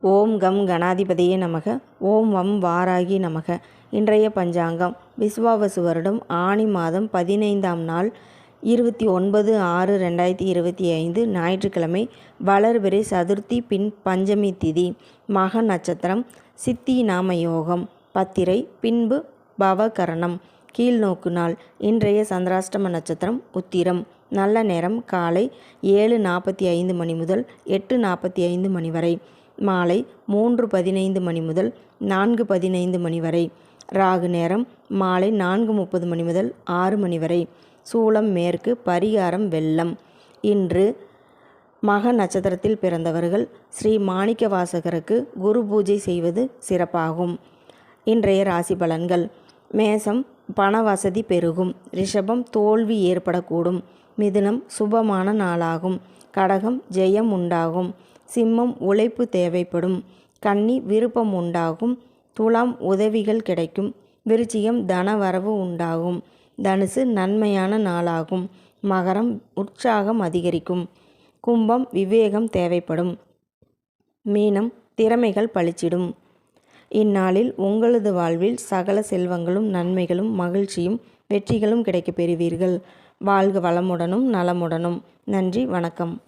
ஓம் come கணாதிபதியே நமக. ஓம் வம் வாராகி நமக. இன்றைய பஞ்சாங்கம். விஸ்வாவசு வருடம் ஆனி மாதம் பதினைந்தாம் நாள் இருபத்தி ஒன்பது ஆறு ரெண்டாயிரத்தி இருபத்தி ஐந்து ஞாயிற்றுக்கிழமை வளர்பிறை சதுர்த்தி பின் பஞ்சமி திதி. மக நட்சத்திரம். சித்தி நாம யோகம் பத்திரை பின்பு பவகரணம். கீழ்நோக்கு நாள். இன்றைய சந்திராஷ்டம நட்சத்திரம். உத்திரம். நல்ல நேரம். காலை ஏழு நாற்பத்தி ஐந்து மணி முதல் எட்டு நாற்பத்தி ஐந்து மணி வரை. மாலை மூன்று பதினைந்து மணி முதல் நான்கு பதினைந்து மணி வரை. ராகு நேரம் மாலை நான்கு முப்பது மணி முதல் ஆறு மணி வரை. சூளம் மேற்கு பரிகாரம் வெள்ளம். இன்று மக நட்சத்திரத்தில் பிறந்தவர்கள் ஸ்ரீ மாணிக்க வாசகருக்கு குரு பூஜை செய்வது சிறப்பாகும். இன்றைய ராசி பலன்கள். மேசம் பண வசதி பெருகும். ரிஷபம் தோல்வி ஏற்படக்கூடும். மிதுனம் சுபமான நாளாகும். கடகம் ஜெயம் உண்டாகும். சிம்மம் உழைப்பு தேவைப்படும். கன்னி விருப்பம் உண்டாகும். துலாம் உதவிகள் கிடைக்கும். விருச்சிகம் தனவரவு உண்டாகும். தனுசு நன்மையான நாளாகும். மகரம் உற்சாகம் அதிகரிக்கும். கும்பம் விவேகம் தேவைப்படும். மீனம் திறமைகள் பளிச்சிடும் இந்நாளில் உங்களது வாழ்வில் சகல செல்வங்களும் நன்மைகளும் மகிழ்ச்சியும் வெற்றிகளும் கிடைக்கப் பெறுவீர்கள். வாழ்க வளமுடனும் நலமுடனும். நன்றி வணக்கம்.